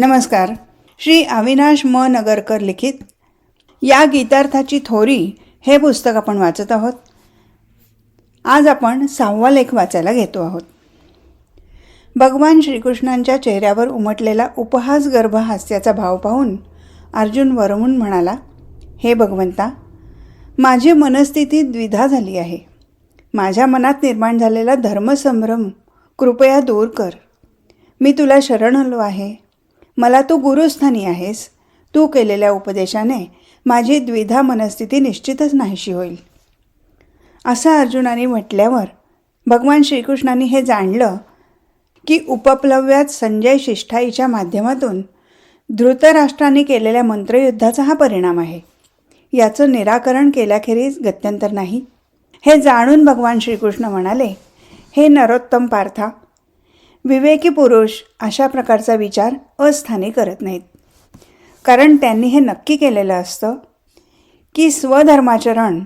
नमस्कार. श्री अविनाश म. नगरकर लिखित. या गीतार्थाची थोरी हे पुस्तक आपण वाचत आहोत. आज आपण सहावा लेख वाचायला घेतो आहोत. भगवान श्रीकृष्णांच्या चेहऱ्यावर उमटलेला उपहास गर्भ हास्याचा भाव पाहून अर्जुन वरमून म्हणाला हे भगवंता माझी मनस्थिती द्विधा झाली आहे. माझ्या मनात निर्माण झालेला धर्मसंभ्रम कृपया दूर कर. मी तुला शरण आलो आहे. मला तू गुरुस्थानी आहेस. तू केलेल्या उपदेशाने माझी द्विधा मनस्थिती निश्चितच नाहीशी होईल. असं अर्जुनाने म्हटल्यावर भगवान श्रीकृष्णाने हे जाणलं की उपप्लव्यात संजय शिष्ठाईच्या माध्यमातून धृतराष्ट्राने केलेल्या मंत्रयुद्धाचा हा परिणाम आहे. याचं निराकरण केल्याखेरीज गत्यंतर नाही. हे जाणून भगवान श्रीकृष्ण म्हणाले हे नरोत्तम पार्था विवेकी पुरुष अशा प्रकारचा विचार अस्थानी करत नाहीत. कारण त्यांनी हे नक्की केलेलं असतं की स्वधर्माचरण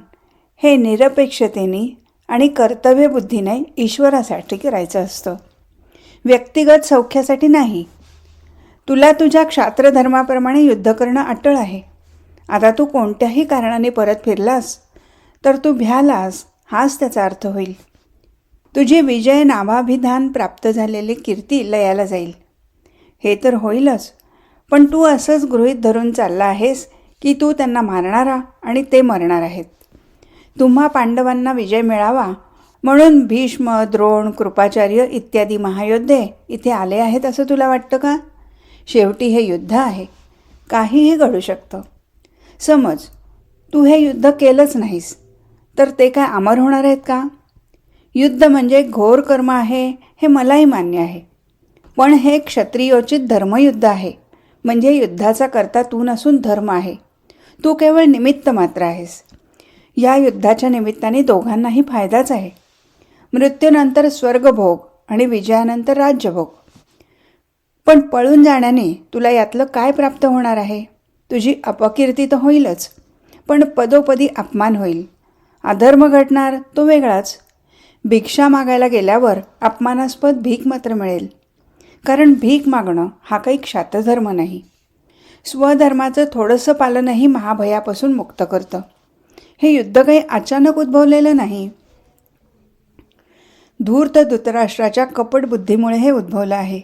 हे निरपेक्षतेने आणि कर्तव्यबुद्धीने ईश्वरासाठी करायचं असतं. व्यक्तिगत सौख्यासाठी नाही. तुला तुझ्या क्षात्रधर्माप्रमाणे युद्ध करणं अटळ आहे. आता तू कोणत्याही कारणाने परत फिरलास तर तू भ्यालास हाच त्याचा अर्थ होईल. तुझी विजय नामाभिधान प्राप्त झालेली कीर्ती लयाला जाईल. हे तर होईलच पण तू असंच गृहीत धरून चालला आहेस की तू त्यांना मारणारा आणि ते मरणार आहेत. तुम्हा पांडवांना विजय मिळावा म्हणून भीष्म द्रोण कृपाचार्य इत्यादी महायोद्धे इथे आले आहेत असं तुला वाटतं का? शेवटी हे युद्ध आहे. काहीही घडू शकतं. समज तू हे युद्ध केलंच नाहीस तर ते काय अमर होणार आहेत का? युद्ध म्हणजे घोर कर्म आहे हे मलाही मान्य आहे. पण हे क्षत्रियोचित धर्मयुद्ध आहे. म्हणजे युद्धाचा करता तू नसून धर्म आहे. तू केवळ निमित्त मात्र आहेस. या युद्धाच्या निमित्ताने दोघांनाही फायदाच आहे. मृत्यूनंतर स्वर्गभोग आणि विजयानंतर राज्यभोग. पण पळून जाण्याने तुला यातलं काय प्राप्त होणार आहे? तुझी अपकीर्ती तर होईलच पण पदोपदी अपमान होईल. अधर्म घडणार तो वेगळाच. भिक्षा मागायला गेल्यावर अपमानास्पद भीक मात्र मिळेल. कारण भीक मागणं हा काही क्षातधर्म नाही. स्वधर्माचं थोडंसं पालनही महाभयापासून मुक्त करतं. हे युद्ध काही अचानक उद्भवलेलं नाही. धूर्त धृतराष्ट्राच्या कपट बुद्धीमुळे हे उद्भवलं आहे.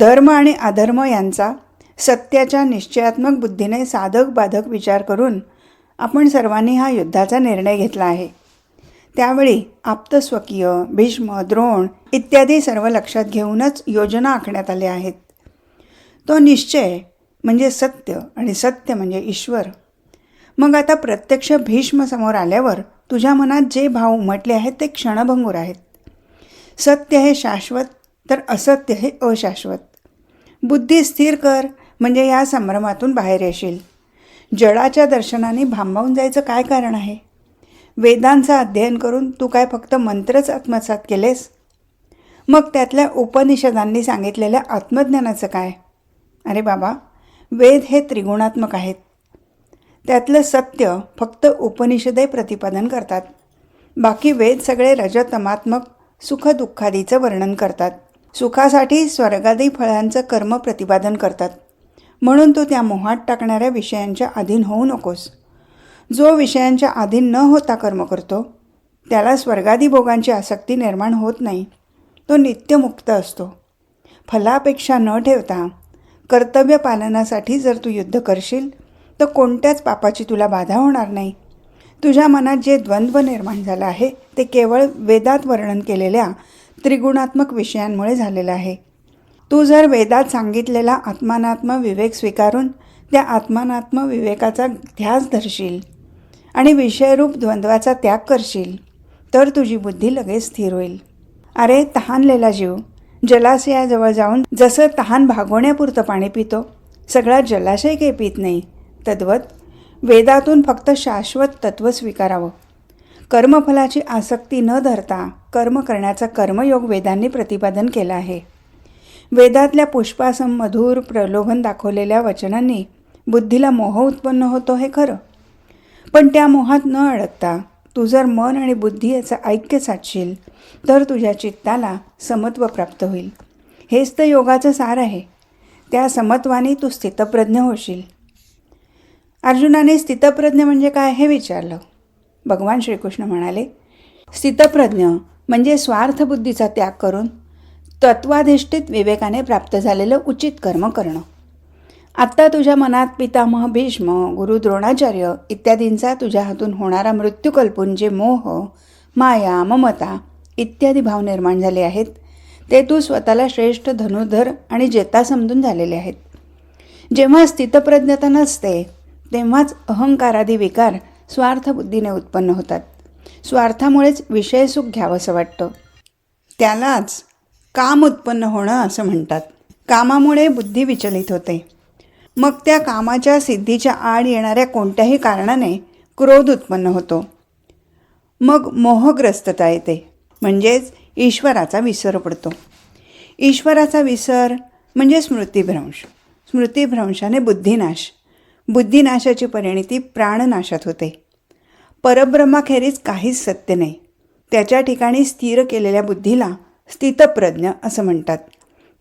धर्म आणि अधर्म यांचा सत्याच्या निश्चयात्मक बुद्धीने साधक बाधक विचार करून आपण सर्वांनी हा युद्धाचा निर्णय घेतला आहे. त्यावेळी आप्तस्वकीय भीष्म द्रोण इत्यादी सर्व लक्षात घेऊनच योजना आखण्यात आल्या आहेत. तो निश्चय म्हणजे सत्य आणि सत्य म्हणजे ईश्वर. मग आता प्रत्यक्ष भीष्म समोर आल्यावर तुझ्या मनात जे भाव उमटले आहेत ते क्षणभंगूर आहेत. सत्य हे शाश्वत तर असत्य हे अशाश्वत. बुद्धी स्थिर कर म्हणजे या संभ्रमातून बाहेर येशील. जडाच्या दर्शनाने भांबावून जायचं काय कारण आहे? वेदांचं अध्ययन करून तू काय फक्त मंत्रच आत्मसात केलेस? मग त्यातल्या उपनिषदांनी सांगितलेल्या आत्मज्ञानाचं काय? अरे बाबा वेद हे त्रिगुणात्मक आहेत. त्यातलं सत्य फक्त उपनिषदे प्रतिपादन करतात. बाकी वेद सगळे रजतमात्मक सुखदुःखादीचं वर्णन करतात. सुखासाठी स्वर्गादी फळांचं कर्म प्रतिपादन करतात. म्हणून तू त्या मोहात टाकणाऱ्या विषयांच्या अधीन होऊ नकोस. जो विषयांच्या अधीन न होता कर्म करतो त्याला स्वर्गादी भोगांची आसक्ती निर्माण होत नाही. तो नित्यमुक्त असतो. फलापेक्षा न ठेवता कर्तव्य पालनासाठी जर तू युद्ध करशील तर कोणत्याच पापाची तुला बाधा होणार नाही. तुझ्या मनात जे द्वंद्व निर्माण झालं आहे ते केवळ वेदात वर्णन केलेल्या त्रिगुणात्मक विषयांमुळे झालेलं आहे. तू जर वेदात सांगितलेला आत्मानात्म विवेक स्वीकारून त्या आत्मानात्म विवेकाचा ध्यास धरशील आणि विषयरूप द्वंद्वाचा त्याग करशील तर तुझी बुद्धी लगेच स्थिर होईल. अरे तहानलेला जीव. जलाशयाजवळ जाऊन जसं तहान भागवण्यापुरतं पाणी पितो सगळा जलाशय काही पित नाही. तद्वत वेदातून फक्त शाश्वत तत्त्व स्वीकारावं. कर्मफलाची आसक्ती न धरता कर्म करण्याचा कर्मयोग वेदांनी प्रतिपादन केला आहे. वेदातल्या पुष्पासम मधुर प्रलोभन दाखवलेल्या वचनांनी बुद्धीला मोह उत्पन्न होतो हे खरं? पण त्या मोहात न अडकता तू जर मन आणि बुद्धी याचं ऐक्य साधशील तर तुझ्या चित्ताला समत्व प्राप्त होईल. हेच तर योगाचं सार आहे. त्या समत्वाने तू स्थितप्रज्ञ होशील. अर्जुनाने स्थितप्रज्ञ म्हणजे काय हे विचारलं. भगवान श्रीकृष्ण म्हणाले स्थितप्रज्ञ म्हणजे स्वार्थबुद्धीचा त्याग करून तत्वाधिष्ठित विवेकाने प्राप्त झालेलं उचित कर्म करणं. आत्ता तुझ्या मनात पितामह भीष्म गुरु द्रोणाचार्य इत्यादींचा तुझ्या हातून होणारा मृत्यू कल्पून जे मोह माया ममता इत्यादी भाव निर्माण झाले आहेत ते तू स्वतःला श्रेष्ठ धनुधर आणि जेता समजून झालेले आहेत. जेव्हा स्थितप्रज्ञता नसते तेव्हाच अहंकारादी विकार स्वार्थबुद्धीने उत्पन्न होतात. स्वार्थामुळेच विषयसुख घ्यावंसं वाटतं. त्यालाच काम उत्पन्न होणं असं म्हणतात. कामामुळे बुद्धी विचलित होते. मग त्या कामाच्या सिद्धीच्या आड येणाऱ्या कोणत्याही कारणाने क्रोध उत्पन्न होतो. मग मोहग्रस्तता येते. म्हणजेच ईश्वराचा विसर पडतो. ईश्वराचा विसर म्हणजे स्मृतिभ्रंश. स्मृतिभ्रंशाने बुद्धिनाश. बुद्धिनाशाची परिणिती प्राणनाशात होते. परब्रह्माखेरीज काहीच सत्य नाही. त्याच्या ठिकाणी स्थिर केलेल्या बुद्धीला स्थितप्रज्ञ असं म्हणतात.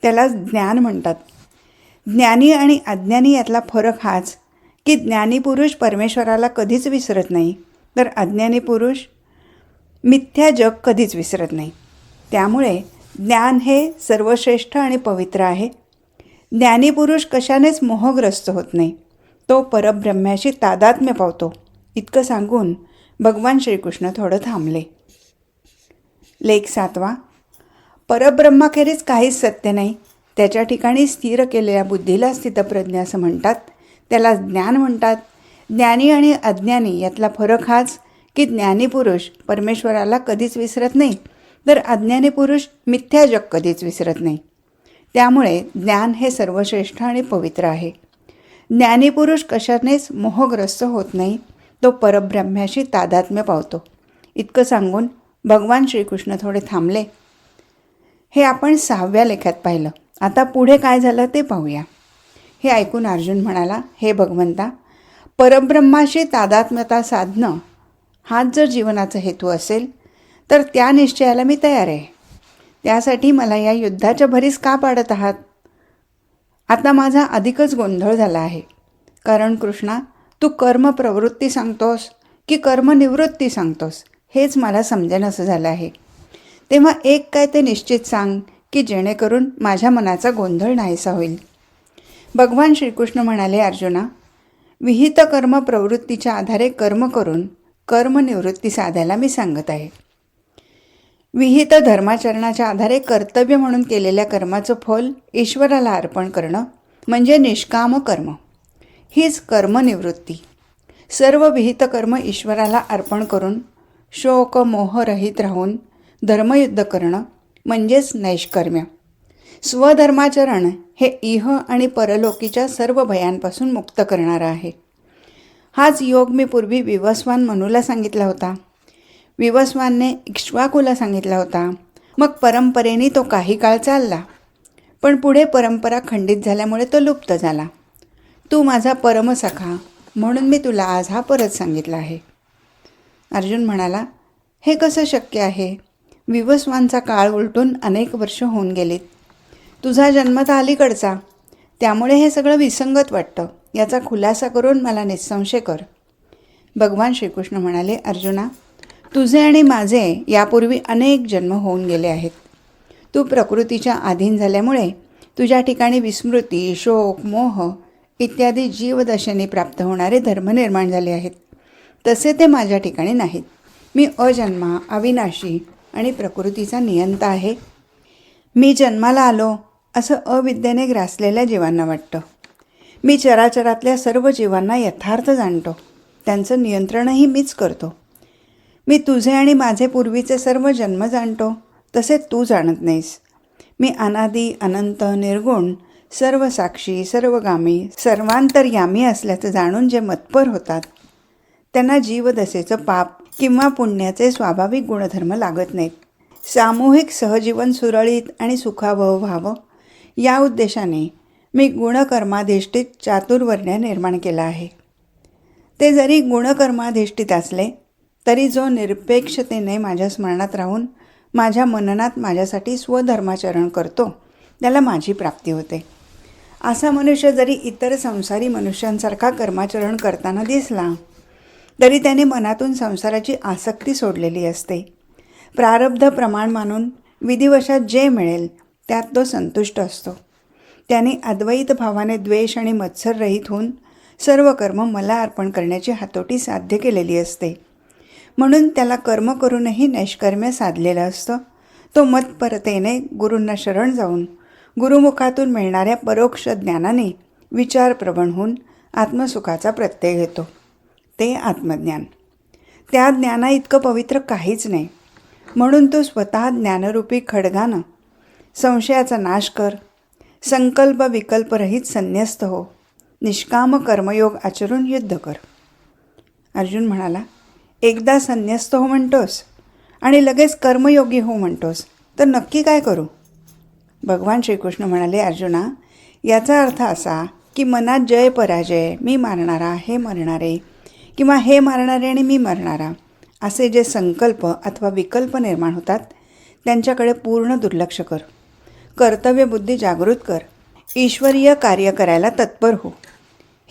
त्याला ज्ञान म्हणतात. ज्ञानी आणि अज्ञानी यातला फरक हाच की ज्ञानी पुरुष परमेश्वराला कधीच विसरत नाही. तर अज्ञानी पुरुष मिथ्या जग कधीच विसरत नाही. त्यामुळे ज्ञान हे सर्वश्रेष्ठ आणि पवित्र आहे. ज्ञानी पुरुष कशानेच मोहग्रस्त होत नाही. तो परब्रह्म्याशी तादात्म्य पावतो. इतकं सांगून भगवान श्रीकृष्ण थोडं थांबले. लेख सातवा परब्रह्माखेरीज काहीच सत्य नाही. त्याच्या ठिकाणी स्थिर केलेल्या बुद्धीला स्थितप्रज्ञ असं म्हणतात. त्याला ज्ञान म्हणतात. ज्ञानी आणि अज्ञानी यातला फरक हाच की ज्ञानी पुरुष परमेश्वराला कधीच विसरत नाही तर अज्ञानी पुरुष मिथ्या जग कधीच विसरत नाही. त्यामुळे ज्ञान हे सर्वश्रेष्ठ आणि पवित्र आहे. ज्ञानी पुरुष कशानेच मोहग्रस्त होत नाही तो परब्रह्म्याशी तादात्म्य पावतो. इतकं सांगून भगवान श्रीकृष्ण थोडे थांबले. हे आपण सहाव्या लेखात पाहिलं. आता पुढे काय झालं ते पाहूया. हे ऐकून अर्जुन म्हणाला हे भगवंता परब्रह्माशी तादात्म्यता साधणं हाच जर जीवनाचा हेतू असेल तर त्या निश्चयाला मी तयार आहे. त्यासाठी मला या युद्धाच्या भरीस का पाडत आहात? आता माझा अधिकच गोंधळ झाला आहे. कारण कृष्णा तू कर्मप्रवृत्ती सांगतोस की कर्मनिवृत्ती सांगतोस हेच मला समजेनसं झालं आहे. तेव्हा एक काय ते निश्चित सांग की जेणेकरून माझ्या मनाचा गोंधळ नाहीसा होईल. भगवान श्रीकृष्ण म्हणाले अर्जुना विहित कर्म प्रवृत्तीच्या आधारे कर्म करून कर्मनिवृत्ती साधायला मी सांगत आहे. विहित धर्माचरणाच्या आधारे कर्तव्य म्हणून केलेल्या कर्माचं फल ईश्वराला अर्पण करणं म्हणजे निष्काम कर्म. हीच कर्मनिवृत्ती सर्व विहित कर्म ईश्वराला अर्पण करून शोक मोहरहित राहून धर्मयुद्ध करणं म्हणजेच नैष्कर्म्य. स्वधर्माचरण हे इह आणि परलोकीच्या सर्व भयांपासून मुक्त करणारं आहे. हाच योग मी पूर्वी विवस्वान मनूला सांगितला होता. विवस्वानने इक्ष्वाकूला सांगितला होता. मग परंपरेने तो काही काळ चालला. पण पुढे परंपरा खंडित झाल्यामुळे तो लुप्त झाला. तू माझा परमसखा म्हणून मी तुला आज हा परत सांगितला आहे. अर्जुन म्हणाला हे कसं शक्य आहे? विवस्वांचा काळ उलटून अनेक वर्ष होऊन गेलीत. तुझा जन्मता अलीकडचा. त्यामुळे हे सगळं विसंगत वाटतं. याचा खुलासा करून मला निसंशय कर. भगवान श्रीकृष्ण म्हणाले अर्जुना तुझे आणि माझे यापूर्वी अनेक जन्म होऊन गेले आहेत. तू प्रकृतीच्या अधीन झाल्यामुळे तुझ्या ठिकाणी विस्मृती शोक मोह इत्यादी जीवदशेने प्राप्त होणारे धर्म निर्माण झाले आहेत. तसे ते माझ्या ठिकाणी नाहीत. मी अजन्मा अविनाशी आणि प्रकृतीचा नियंता आहे. मी जन्माला आलो असं अविद्येने ग्रासलेल्या जीवांना वाटतं. मी चराचरातल्या सर्व जीवांना यथार्थ जाणतो. त्यांचं नियंत्रणही मीच करतो. मी तुझे आणि माझे पूर्वीचे सर्व जन्म जाणतो तसे तू जाणत नाहीस. मी अनादी अनंत निर्गुण सर्व साक्षी सर्वगामी सर्वांतर्यामी असल्याचं जाणून जे मतपर होतात त्यांना जीवदशेचं पाप किंवा पुण्याचे स्वाभाविक गुणधर्म लागत नाहीत. सामूहिक सहजीवन सुरळीत आणि सुखावह व्हावं या उद्देशाने मी गुणकर्माधिष्ठित चातुर्वर्ण्य निर्माण केला आहे. ते जरी गुणकर्माधिष्ठित असले तरी जो निरपेक्षतेने माझ्या स्मरणात राहून माझ्या मननात माझ्यासाठी स्वधर्माचरण करतो त्याला माझी प्राप्ती होते. असा मनुष्य जरी इतर संसारी मनुष्यांसारखा कर्माचरण करताना दिसला तरी त्याने मनातून संसाराची आसक्ती सोडलेली असते. प्रारब्ध प्रमाण मानून विधिवशात जे मिळेल त्यात तो संतुष्ट असतो. त्याने अद्वैत भावाने द्वेष आणि मत्सर रहित होऊन सर्व कर्म मला अर्पण करण्याची हातोटी साध्य केलेली असते. म्हणून त्याला कर्म करूनही नैष्कर्म्य साधलेलं असतं. तो मतपरतेने गुरूंना शरण जाऊन गुरुमुखातून मिळणाऱ्या परोक्ष ज्ञानाने विचारप्रवण होऊन आत्मसुखाचा प्रत्यय घेतो. ते आत्मज्ञान. त्या ज्ञाना इतकं पवित्र काहीच नाही. म्हणून तो स्वतः ज्ञानरूपी खडगानं संशयाचा नाश कर. संकल्प विकल्परहित संन्यस्त हो. निष्काम कर्मयोग आचरून युद्ध कर. अर्जुन म्हणाला एकदा संन्यस्त हो म्हणतोस आणि लगेच कर्मयोगी हो म्हणतोस तर नक्की काय करू? भगवान श्रीकृष्ण म्हणाले अर्जुना याचा अर्थ असा की मनात जय पराजय मी मारणारा हे मरणारे किंवा हे मारणारे आणि मी मरणारा असे जे संकल्प अथवा विकल्प निर्माण होतात त्यांच्याकडे पूर्ण दुर्लक्ष कर. कर्तव्यबुद्धी जागृत कर. ईश्वरीय कार्य करायला तत्पर हो.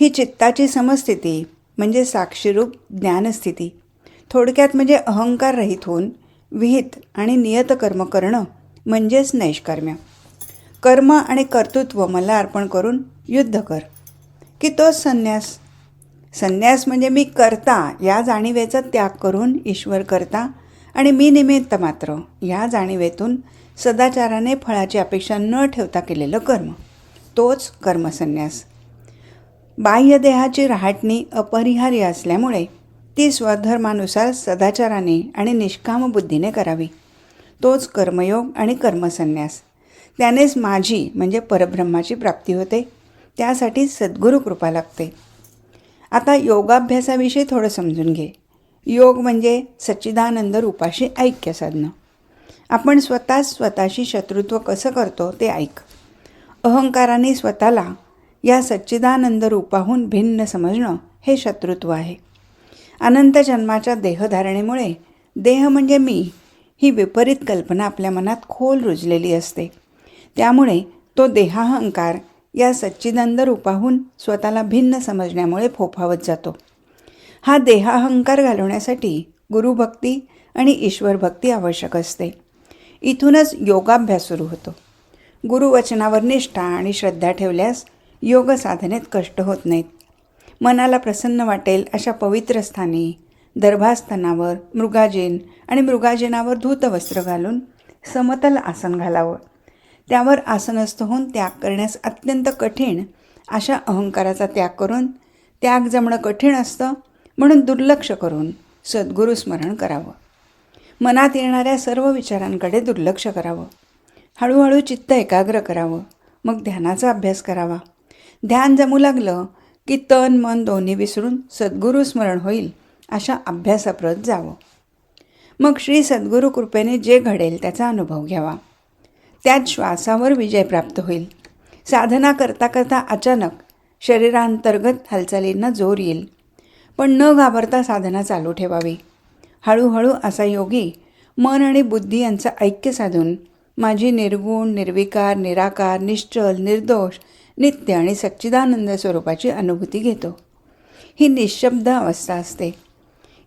ही चित्ताची समस्थिती म्हणजे साक्षीरूप ज्ञानस्थिती थोडक्यात म्हणजे अहंकार रहित होऊन विहित आणि नियत कर्म करणं म्हणजेच नैष्कर्म्य. कर्म आणि कर्तृत्व मला अर्पण करून युद्ध कर. की तोच संन्यास संन्यास म्हणजे मी करता या जाणीवेचा त्याग करून ईश्वर करता आणि मी निमित्त मात्र या जाणीवेतून सदाचाराने फळाची अपेक्षा न ठेवता केलेलं कर्म. तोच कर्मसन्यास. बाह्यदेहाची राहटणी अपरिहार्य असल्यामुळे ती स्वधर्मानुसार सदाचाराने आणि निष्काम बुद्धीने करावी. तोच कर्मयोग आणि कर्मसन्यास. त्यानेच माझी म्हणजे परब्रह्माची प्राप्ती होते. त्यासाठी सद्गुरू कृपा लागते. आता योगाभ्यासाविषयी थोडं समजून घे. योग म्हणजे सच्चिदानंद रूपाशी ऐक्य साधणं. आपण स्वतःच स्वतःशी शत्रुत्व कसं करतो ते ऐक. अहंकाराने स्वतःला या सच्चिदानंद रूपाहून भिन्न समजणं हे शत्रुत्व आहे. अनंत जन्माच्या देहधारणेमुळे देह म्हणजे मी ही विपरीत कल्पना आपल्या मनात खोल रुजलेली असते. त्यामुळे तो देहाहंकार या सच्चिदानंद रूपाहून स्वतःला भिन्न समजण्यामुळे फोफावत जातो. हा देहाहंकार घालवण्यासाठी गुरुभक्ती आणि ईश्वरभक्ती आवश्यक असते. इथूनच योगाभ्यास सुरू होतो. गुरुवचनावर निष्ठा आणि श्रद्धा ठेवल्यास योग साधनेत कष्ट होत नाहीत. मनाला प्रसन्न वाटेल अशा पवित्र स्थानी दर्भास्थानावर मृगाजीन आणि मृगाजीनावर धूतवस्त्र घालून समतल आसन घालावं. त्यावर आसनस्थ होऊन त्याग करण्यास अत्यंत कठीण अशा अहंकाराचा त्याग करून त्याग जमणं कठीण असतं म्हणून दुर्लक्ष करून सद्गुरू स्मरण करावं. मनात येणाऱ्या सर्व विचारांकडे दुर्लक्ष करावं. हळूहळू चित्त एकाग्र करावं. मग ध्यानाचा अभ्यास करावा. ध्यान जमू लागलं की तन मन दोन्ही विसरून सद्गुरू स्मरण होईल अशा अभ्यासाप्रत जावं. मग श्री सद्गुरू कृपेने जे घडेल त्याचा अनुभव घ्यावा. त्यात श्वासावर विजय प्राप्त होईल. साधना करता करता अचानक शरीरांतर्गत हालचालींना जोर येईल. पण न घाबरता साधना चालू ठेवावी. हळूहळू असा योगी मन आणि बुद्धी यांचं ऐक्य साधून माझी निर्गुण निर्विकार निराकार निश्चल निर्दोष नित्य आणि सच्चिदानंद स्वरूपाची अनुभूती घेतो. ही निशब्द अवस्था असते.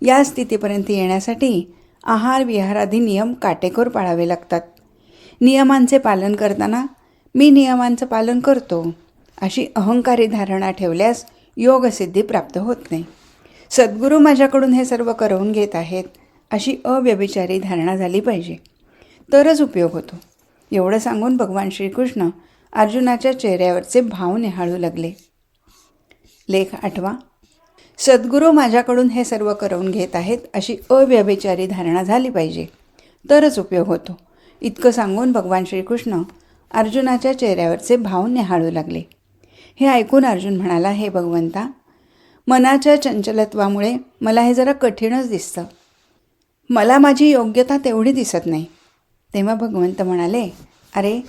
या स्थितीपर्यंत येण्यासाठी आहार विहारादी नियम काटेकोर पाळावे लागतात. नियमांचे पालन करताना मी नियमांचं पालन करतो. अशी अहंकारी धारणा ठेवल्यास योगसिद्धी प्राप्त होत नाही. सद्गुरू माझ्याकडून हे सर्व करवून घेत आहेत अशी अव्यभिचारी धारणा झाली पाहिजे. तरच उपयोग होतो. एवढं सांगून भगवान श्रीकृष्ण अर्जुनाच्या चेहऱ्यावरचे भाव निहाळू लागले. लेख आठवा. सद्गुरू माझ्याकडून हे सर्व करवून घेत आहेत अशी अव्यभिचारी धारणा झाली पाहिजे. तरच उपयोग होतो. इतकं सांगून भगवान श्रीकृष्ण अर्जुनाच्या चेहऱ्यावरचे भाव निहाळू लागले. हे ऐकून अर्जुन म्हणाला हे भगवंता मनाच्या चंचलत्वामुळे मला हे जरा कठीणच दिसतं. मला माझी योग्यता तेवढी दिसत नाही. तेव्हा भगवंत म्हणाले अरे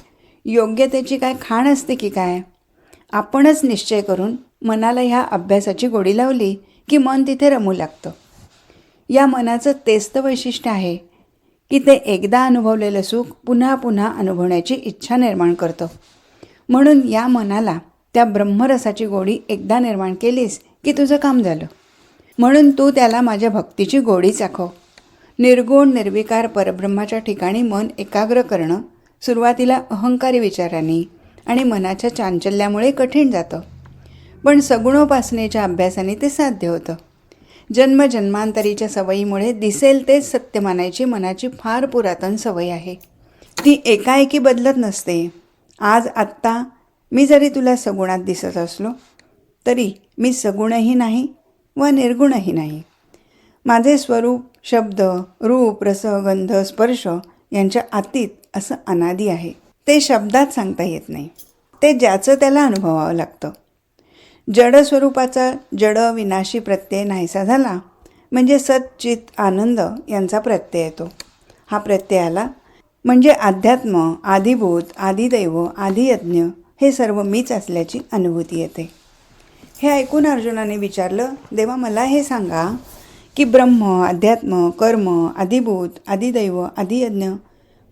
योग्यतेची काय खाण असते की काय? आपणच निश्चय करून मनाला ह्या अभ्यासाची गोडी लावली की मन तिथे रमू लागतं. या मनाचं तेच तर वैशिष्ट्य आहे की ते एकदा अनुभवलेलं सुख पुन्हा पुन्हा अनुभवण्याची इच्छा निर्माण करतं. म्हणून या मनाला त्या ब्रह्मरसाची गोडी एकदा निर्माण केलीस की तुझं काम झालं. म्हणून तू त्याला माझ्या भक्तीची गोडी चाखव निर्गुण निर्विकार परब्रह्माच्या ठिकाणी मन एकाग्र करणं सुरुवातीला अहंकारी विचारांनी आणि मनाच्या चांचल्यामुळे कठीण जातं. पण सगुणोपासनेच्या अभ्यासाने ते साध्य होतं. जन्मजन्मांतरीच्या सवयीमुळे दिसेल तेच सत्य मानायची मनाची फार पुरातन सवय आहे. ती एकाएकी बदलत नसते. आज आत्ता मी जरी तुला सगुणात दिसत असलो तरी मी सगुणही नाही व निर्गुणही नाही. माझे स्वरूप शब्द रूप रस गंध स्पर्श यांच्या आतीत असं अनादी आहे. ते शब्दात सांगता येत नाही. ते ज्याचं त्याला अनुभवावं लागतं. जड स्वरूपाचा जड विनाशी प्रत्यय नाहीसा झाला म्हणजे सच्चित आनंद यांचा प्रत्यय येतो. हा प्रत्यय आला म्हणजे अध्यात्म आदिभूत आदिदैव आदियज्ञ हे सर्व मीच असल्याची अनुभूती येते. हे ऐकून अर्जुनाने विचारलं देवा मला हे सांगा की ब्रह्म अध्यात्म कर्म आदिभूत आदिदैव आदियज्ञ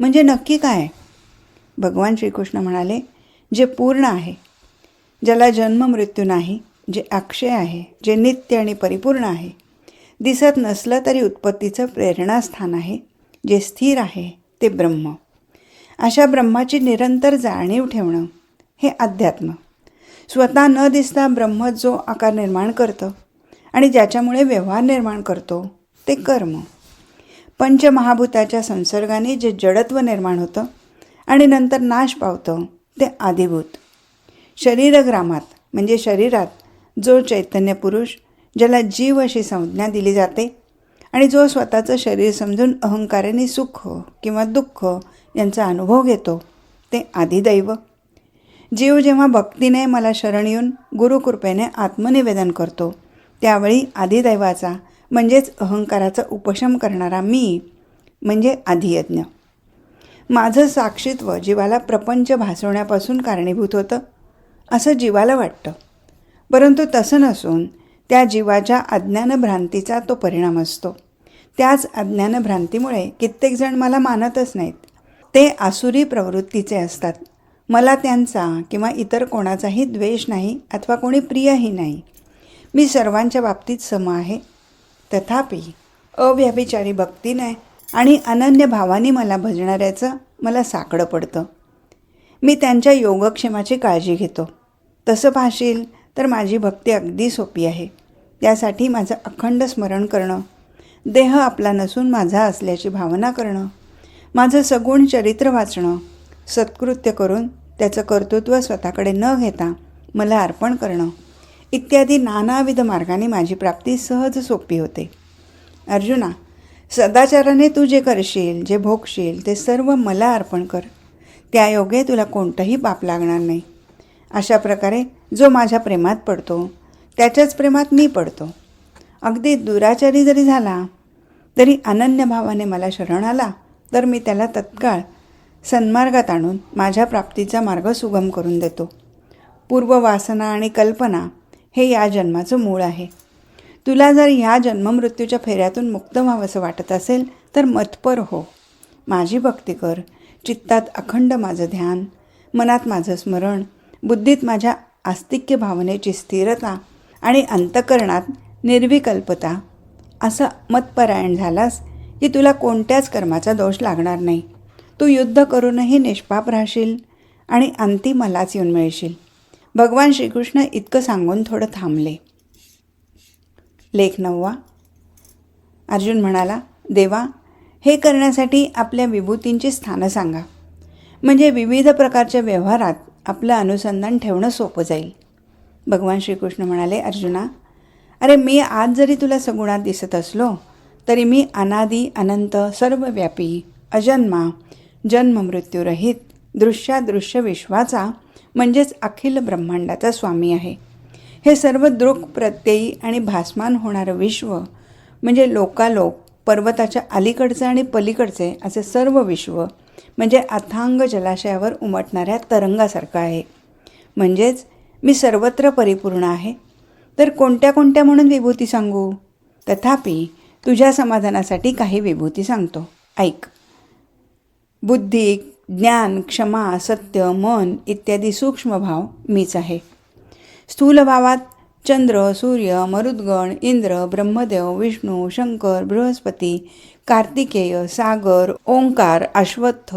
म्हणजे नक्की काय? भगवान श्रीकृष्ण म्हणाले जे पूर्ण आहे ज्याला जन्म मृत्यू नाही जे अक्षय आहे जे नित्य आणि परिपूर्ण आहे. दिसत नसलं तरी उत्पत्तीचं प्रेरणास्थान आहे जे स्थिर आहे ते ब्रह्म. अशा ब्रह्माची निरंतर जाणीव ठेवणं हे अध्यात्म. स्वतः न दिसता ब्रह्म जो आकार निर्माण करतं आणि ज्याच्यामुळे व्यवहार निर्माण करतो ते कर्म. पंचमहाभूताच्या संसर्गाने जे जडत्व निर्माण होतं आणि नंतर नाश पावतं ते आदिभूत. शरीरग्रामात म्हणजे शरीरात जो चैतन्य पुरुष ज्याला जीव अशी संज्ञा दिली जाते आणि जो स्वतःचं शरीर समजून अहंकाराने सुख किंवा दुःख यांचा अनुभव घेतो ते आदिदैव. जीव जेव्हा भक्तीने मला शरण येऊन गुरुकृपेने आत्मनिवेदन करतो त्यावेळी आदिदैवाचा म्हणजेच अहंकाराचा उपशम करणारा मी म्हणजे आधियज्ञ माझं साक्षीत्व जीवाला प्रपंच भासवण्यापासून कारणीभूत होतं. असं जीवाला वाटतं. परंतु तसं नसून त्या जीवाच्या अज्ञानभ्रांतीचा तो परिणाम असतो. त्याच अज्ञानभ्रांतीमुळे कित्येकजण मला मानतच नाहीत. ते आसुरी प्रवृत्तीचे असतात. मला त्यांचा किंवा इतर कोणाचाही द्वेष नाही अथवा कोणी प्रियही नाही. मी सर्वांच्या बाबतीत सम आहे. तथापि अव्यभिचारी भक्तीने आणि अनन्य भावाने मला भजणाऱ्याचं मला साकडं पडतं. मी त्यांच्या योगक्षेमाची काळजी घेतो. तसं पाहशील तर माझी भक्ती अगदी सोपी आहे. त्यासाठी माझं अखंड स्मरण करणं देह आपला नसून माझा असल्याची भावना करणं माझं सगुण चरित्र वाचणं सत्कृत्य करून त्याचं कर्तृत्व स्वतःकडे न घेता मला अर्पण करणं इत्यादी नानाविध मार्गाने माझी प्राप्ती सहज सोपी होते. अर्जुना सदाचाराने तू जे करशील जे भोगशील ते सर्व मला अर्पण कर. त्या योगे तुला कोणतंही पाप लागणार नाही. अशा प्रकारे जो माझ्या प्रेमात पडतो त्याच्याच प्रेमात मी पडतो. अगदी दुराचारी जरी झाला तरी अनन्य भावाने मला शरण आला तर मी त्याला तत्काळ सन्मार्गात आणून माझ्या प्राप्तीचा मार्ग सुगम करून देतो. पूर्ववासना आणि कल्पना हे या जन्माचं मूळ आहे. तुला जर ह्या जन्ममृत्यूच्या फेऱ्यातून मुक्त व्हावंसं वाटत असेल तर मतपर हो. माझी भक्ती कर. चित्तात अखंड माझं ध्यान मनात माझं स्मरण बुद्धीत माझ्या आस्तिक्य भावनेची स्थिरता आणि अंतकरणात निर्विकल्पता. असं मतपरायण झालास की तुला कोणत्याच कर्माचा दोष लागणार नाही. तू युद्ध करूनही निष्पाप राहशील आणि अंती मलाच येऊन मिळशील. भगवान श्रीकृष्ण इतकं सांगून थोडं थांबले. लेख नववा. अर्जुन म्हणाला देवा हे करण्यासाठी आपल्या विभूतींची स्थानं सांगा. म्हणजे विविध प्रकारच्या व्यवहारात आपलं अनुसंधान ठेवणं सोपं जाईल. भगवान श्रीकृष्ण म्हणाले अर्जुना अरे मी आज जरी तुला सगुणात दिसत असलो तरी मी अनादी अनंत सर्वव्यापी अजन्मा जन्ममृत्यूरहित दृश्यादृश्य विश्वाचा म्हणजेच अखिल ब्रह्मांडाचा स्वामी आहे. हे सर्व दृक प्रत्ययी आणि भासमान होणारं विश्व म्हणजे लोकालोक पर्वताच्या अलीकडचे आणि पलीकडचे असे सर्व विश्व म्हणजे अथांग जलाशयावर उमटणाऱ्या तरंगासारखं आहे. म्हणजेच मी सर्वत्र परिपूर्ण आहे. तर कोणत्या कोणत्या म्हणून विभूती सांगू? तथापि तुझ्या समाधानासाठी काही विभूती सांगतो. ऐक. बुद्धी ज्ञान क्षमा सत्य मन इत्यादी सूक्ष्म भाव मीच आहे. स्थूल भावात चंद्र सूर्य मरुद्गण इंद्र ब्रह्मदेव विष्णू शंकर बृहस्पती कार्तिकेय सागर ओंकार अश्वत्थ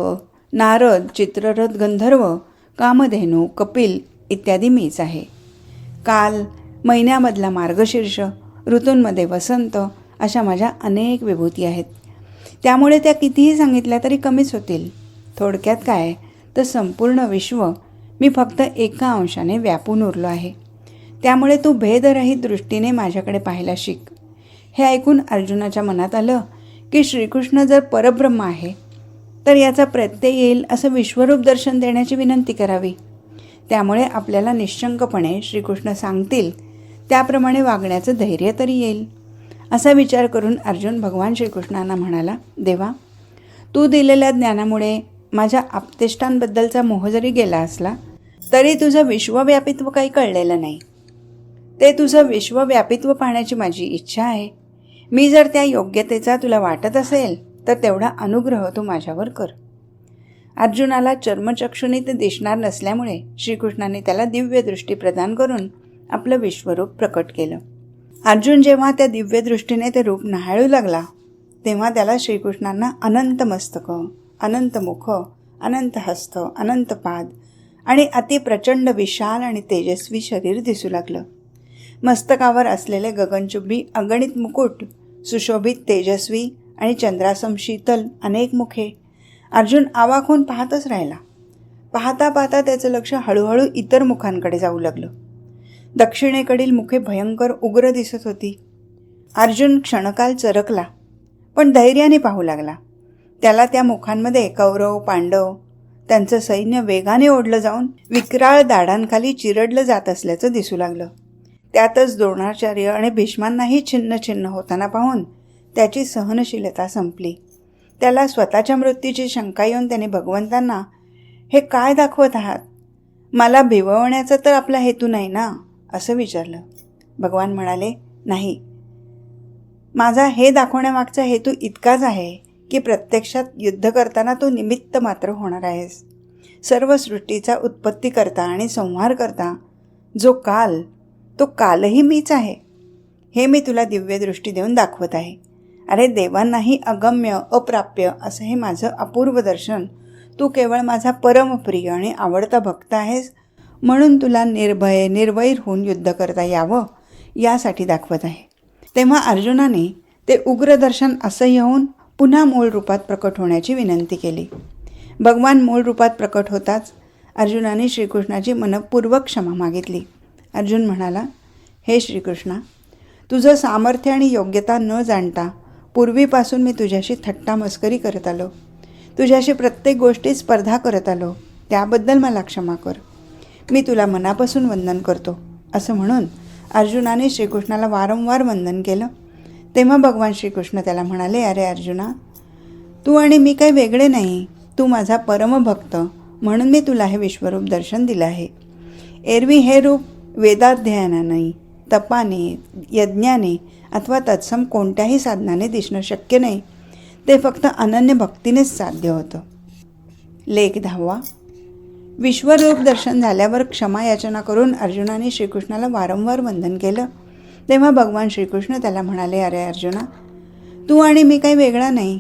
नारद चित्ररथ गंधर्व कामधेनू कपिल इत्यादी मीच आहे. काल महिन्यामधला मार्गशीर्ष ऋतूंमध्ये वसंत अशा माझ्या अनेक विभूती आहेत. त्यामुळे त्या कितीही सांगितल्या तरी कमीच होतील. थोडक्यात काय? तर संपूर्ण विश्व मी फक्त एका अंशाने व्यापून उरलो आहे. त्यामुळे तू भेदरहित दृष्टीने माझ्याकडे पाहायला शिक. हे ऐकून अर्जुनाच्या मनात आलं की श्रीकृष्ण जर परब्रह्म आहे तर याचा प्रत्यय येईल असं विश्वरूप दर्शन देण्याची विनंती करावी. त्यामुळे आपल्याला निश्चंकपणे श्रीकृष्ण सांगतील त्याप्रमाणे वागण्याचं धैर्य तरी येईल. असा विचार करून अर्जुन भगवान श्रीकृष्णांना म्हणाला देवा तू दिलेल्या ज्ञानामुळे माझ्या आपतेष्टांबद्दलचा मोह जरी गेला असला तरी तुझं विश्वव्यापित्व काही कळलेलं नाही. ते तुझं विश्वव्यापित्व पाहण्याची माझी इच्छा आहे. मी जर त्या योग्यतेचा तुला वाटत असेल तर तेवढा अनुग्रह तू माझ्यावर कर. अर्जुनाला चर्मचक्षुनी ते दिसणार नसल्यामुळे श्रीकृष्णाने त्याला दिव्यदृष्टी प्रदान करून आपलं विश्वरूप प्रकट केलं. अर्जुन जेव्हा त्या दिव्यदृष्टीने ते रूप न्हाळू लागला तेव्हा त्याला श्रीकृष्णांना अनंत मस्तक अनंत मुख अनंत हस्त अनंत पाद आणि अतिप्रचंड विशाल आणि तेजस्वी शरीर दिसू लागलं. मस्तकावर असलेले गगनचुंबी अगणित मुकुट सुशोभित तेजस्वी आणि चंद्रासम शीतल अनेक मुखे. अर्जुन आवाखून होऊन पाहतच राहिला. पाहता पाहता त्याचं लक्ष हळूहळू इतर मुखांकडे जाऊ लागलं. दक्षिणेकडील मुखे भयंकर उग्र दिसत होती. अर्जुन क्षणकाल चरकला पण धैर्याने पाहू लागला. त्याला त्या मुखांमध्ये कौरव पांडव त्यांचं सैन्य वेगाने ओढलं जाऊन विक्राळ दाडांखाली चिरडलं जात असल्याचं दिसू लागलं. त्यातच द्रोणाचार्य आणि भीष्मांनाही छिन्न छिन्न होताना पाहून त्याची सहनशीलता संपली. त्याला स्वतःच्या मृत्यूची शंका येऊन त्याने भगवंतांना हे काय दाखवत आहात? मला भिववण्याचा तर आपला हेतू नाही ना? असं विचारलं. भगवान म्हणाले नाही. माझा हे दाखवण्यामागचा हेतू इतकाच आहे की प्रत्यक्षात युद्ध करताना तू निमित्त मात्र होणार आहेस. सर्व सृष्टीचा उत्पत्ती करता आणि संहार करता जो काल तो कालही मीच आहे. हे मी तुला दिव्यदृष्टी देऊन दाखवत आहे. अरे देवांनाही अगम्य अप्राप्य असं हे माझं अपूर्व दर्शन. तू केवळ माझा परमप्रिय आणि आवडता भक्त आहेस. म्हणून तुला निर्भय निर्वैर होऊन युद्ध करता यावं यासाठी दाखवत आहे. तेव्हा अर्जुनाने ते उग्रदर्शन असह्य होऊन पुन्हा मूळ रूपात प्रकट होण्याची विनंती केली. भगवान मूळ रूपात प्रकट होताच अर्जुनाने श्रीकृष्णाची मनपूर्वक क्षमा मागितली. अर्जुन म्हणाला हे श्रीकृष्णा तुझं सामर्थ्य आणि योग्यता न जाणता पूर्वीपासून मी तुझ्याशी थट्टा मस्करी करत आलो. तुझ्याशी प्रत्येक गोष्टीत स्पर्धा करत आलो. त्याबद्दल मला क्षमा कर. मी तुला मनापासून वंदन करतो. असं म्हणून अर्जुनाने श्रीकृष्णाला वारंवार वंदन केलं. तेव्हा भगवान श्रीकृष्ण त्याला म्हणाले अरे अर्जुना तू आणि मी काही वेगळे नाही. तू माझा परमभक्त म्हणून मी तुला हे विश्वरूप दर्शन दिलं आहे. एरवी हे रूप वेदाध्ययनाने तपाने यज्ञाने अथवा तत्सम कोणत्याही साधनाने दिसणं शक्य नाही. ते फक्त अनन्य भक्तीनेच साध्य होतं. लेख दहावा. विश्वरूप दर्शन झाल्यावर क्षमा याचना करून अर्जुनाने श्रीकृष्णाला वारंवार वंदन केलं. तेव्हा भगवान श्रीकृष्ण त्याला म्हणाले अरे अर्जुना तू आणि मी काही वेगळा नाही.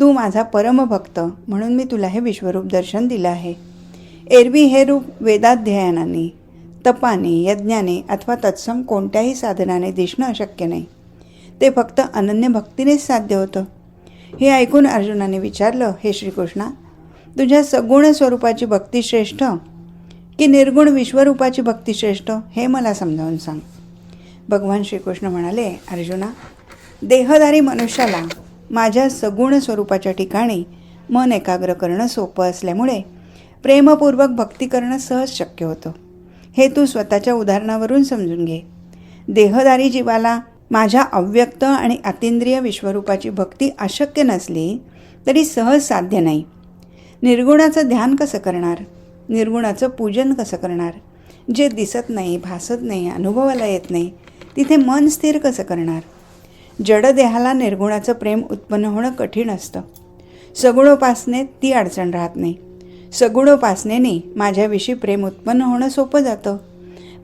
तू माझा परमभक्त म्हणून मी तुला हे विश्वरूप दर्शन दिलं आहे. एरवी हे रूप वेदाध्ययनाने तपाने यज्ञाने अथवा तत्सम कोणत्याही साधनाने दिसणं अशक्य नाही. ते फक्त अनन्य भक्तीनेच साध्य होतं. हे ऐकून अर्जुनाने विचारलं हे श्रीकृष्णा तुझ्या सगुण स्वरूपाची भक्ती श्रेष्ठ की निर्गुण विश्वरूपाची भक्ती श्रेष्ठ हे मला समजावून सांग. भगवान श्रीकृष्ण म्हणाले अर्जुना देहधारी मनुष्याला माझ्या सगुण स्वरूपाच्या ठिकाणी मन एकाग्र करणं सोपं असल्यामुळे प्रेमपूर्वक भक्ती करणं सहज शक्य होतं. हे तू स्वतःच्या उदाहरणावरून समजून घे. देहदारी जीवाला माझ्या अव्यक्त आणि अतिंद्रिय विश्वरूपाची भक्ती अशक्य नसली तरी सहज साध्य नाही. निर्गुणाचं ध्यान कसं करणार? निर्गुणाचं पूजन कसं करणार? जे दिसत नाही भासत नाही अनुभवाला येत नाही तिथे मन स्थिर कसं करणार? जडदेहाला निर्गुणाचं प्रेम उत्पन्न होणं कठीण असतं. सगुणोपासनेत ती अडचण राहत नाही. सगुणोपासनेने माझ्याविषयी प्रेम उत्पन्न होणं सोपं जातं.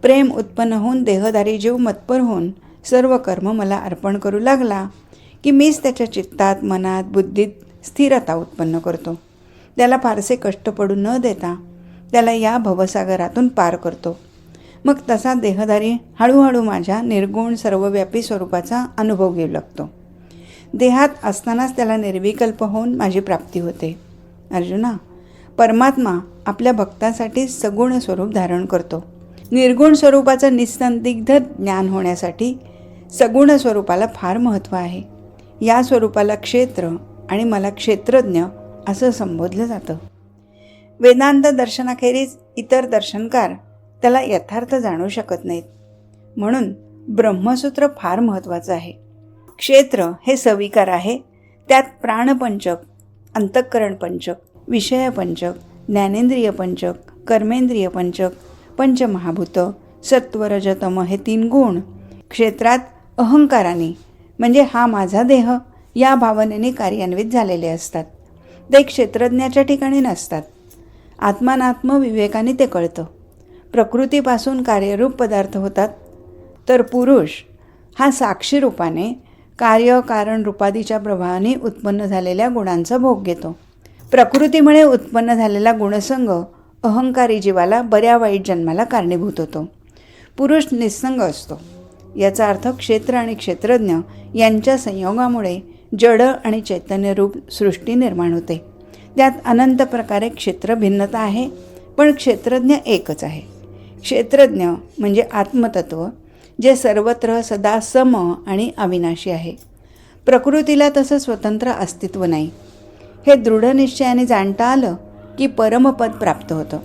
प्रेम उत्पन्न होऊन देहधारी जीव मतपर होऊन सर्व कर्म मला अर्पण करू लागला की मीच त्याच्या चित्तात मनात बुद्धीत स्थिरता उत्पन्न करतो. त्याला फारसे कष्ट पडू न देता त्याला या भवसागरातून पार करतो. मग तसा देहधारी हळूहळू माझ्या निर्गुण सर्वव्यापी स्वरूपाचा अनुभव घेऊ लागतो. देहात असतानाच त्याला निर्विकल्प होऊन माझी प्राप्ती होते. अर्जुना परमात्मा आपल्या भक्तासाठी सगुण स्वरूप धारण करतो. निर्गुण स्वरूपाचं निसंदिग्ध ज्ञान होण्यासाठी सगुण स्वरूपाला फार महत्त्व आहे. या स्वरूपाला क्षेत्र आणि मला क्षेत्रज्ञ असं संबोधलं जातं. वेदांत दर्शनाखेरीज इतर दर्शनकार त्याला यथार्थ जाणू शकत नाहीत. म्हणून ब्रह्मसूत्र फार महत्त्वाचं आहे. क्षेत्र हे सविकार आहे. त्यात प्राणपंचक अंतःकरण पंचक विषयपंचक ज्ञानेंद्रिय पंचक कर्मेंद्रिय पंचक पंचमहाभूत सत्वरजतम हे तीन गुण क्षेत्रात अहंकाराने म्हणजे हा माझा देह या भावनेने कार्यान्वित झालेले असतात. ते क्षेत्रज्ञाच्या ठिकाणी नसतात. आत्मानात्म विवेकाने ते कळतं. प्रकृतीपासून कार्यरूप पदार्थ होतात. तर पुरुष हा साक्षी रूपाने कार्य कारण रूपादीच्या प्रभावाने उत्पन्न झालेल्या गुणांचा भोग घेतो. प्रकृतीमुळे उत्पन्न झालेला गुणसंग अहंकारी जीवाला बऱ्या वाईट जन्माला कारणीभूत होतो. पुरुष निस्संग असतो. याचा अर्थ क्षेत्र आणि क्षेत्रज्ञ यांच्या संयोगामुळे जड आणि चैतन्यरूप सृष्टी निर्माण होते. त्यात अनंत प्रकारे क्षेत्र भिन्नता आहे पण क्षेत्रज्ञ एकच आहे. क्षेत्रज्ञ म्हणजे आत्मतत्व जे सर्वत्र सदा सम आणि अविनाशी आहे. प्रकृतीला तसं स्वतंत्र अस्तित्व नाही. हे दृढ निश्चयाने जाणता आलं की परमपद प्राप्त होतं.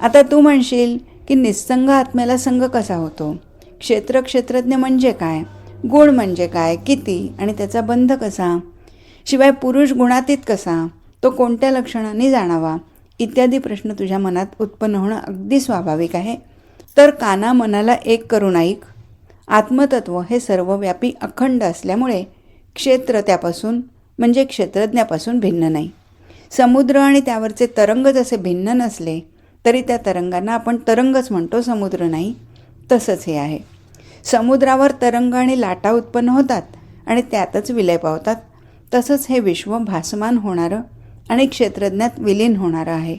आता तू म्हणशील की निस्संग आत्म्याला संघ कसा होतो? क्षेत्र क्षेत्रज्ञ म्हणजे काय? गुण म्हणजे काय? किती? आणि त्याचा बंध कसा? शिवाय पुरुष गुणातीत कसा? तो कोणत्या लक्षणांनी जाणावा? इत्यादी प्रश्न तुझ्या मनात उत्पन्न होणं अगदी स्वाभाविक आहे. तर काना मनाला एक करून ऐक. आत्मतत्व हे सर्वव्यापी अखंड असल्यामुळे क्षेत्र त्यापासून म्हणजे क्षेत्रज्ञापासून भिन्न नाही. समुद्र आणि त्यावरचे तरंग जसे भिन्न नसले तरी त्या तरंगांना आपण तरंगच म्हणतो समुद्र नाही. तसंच हे आहे. समुद्रावर तरंग आणि लाटा उत्पन्न होतात आणि त्यातच विलय पावतात. तसंच हे विश्व भासमान होणारं आणि क्षेत्रज्ञात विलीन होणारं आहे.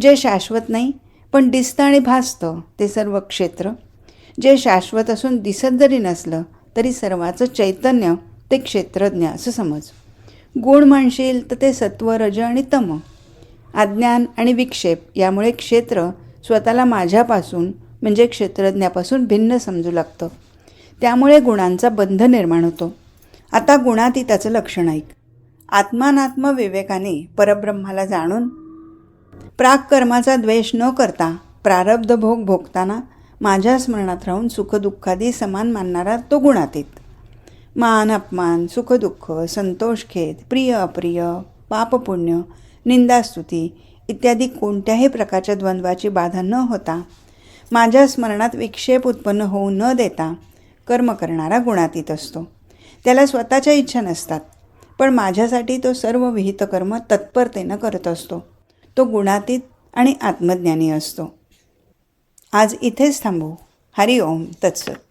जे शाश्वत नाही पण दिसतं आणि भासतं ते सर्व क्षेत्र. जे शाश्वत असून दिसत जरी नसलं तरी सर्वाचं चैतन्य ते क्षेत्रज्ञ असं समज. गुण म्हणशील तर ते सत्व रज आणि तम. अज्ञान आणि विक्षेप यामुळे क्षेत्र स्वतःला माझ्यापासून म्हणजे क्षेत्रज्ञापासून भिन्न समजू लागतं. त्यामुळे गुणांचा बंध निर्माण होतो. आता गुणातीताचं लक्षण ऐक. आत्मानात्म विवेकाने परब्रह्माला जाणून प्राककर्माचा द्वेष न करता प्रारब्ध भोग भोगताना माझ्या स्मरणात राहून सुखदुःखादी समान मानणारा तो गुणातीत. मान अपमान सुखदुःख संतोष खेद प्रिय अप्रिय पापपुण्य निंदास्तुती इत्यादी कोणत्याही प्रकारच्या द्वंद्वाची बाधा न होता माझ्या स्मरणात विक्षेप उत्पन्न होऊ न देता कर्म करणारा गुणातीत असतो. त्याला स्वतःच्या इच्छा नसतात पण माझ्यासाठी तो सर्व विहित कर्म तत्परतेनं करत असतो. तो गुणातीत आणि आत्मज्ञानी असतो. आज इथेच थांबू. हरिओम. तत्सत.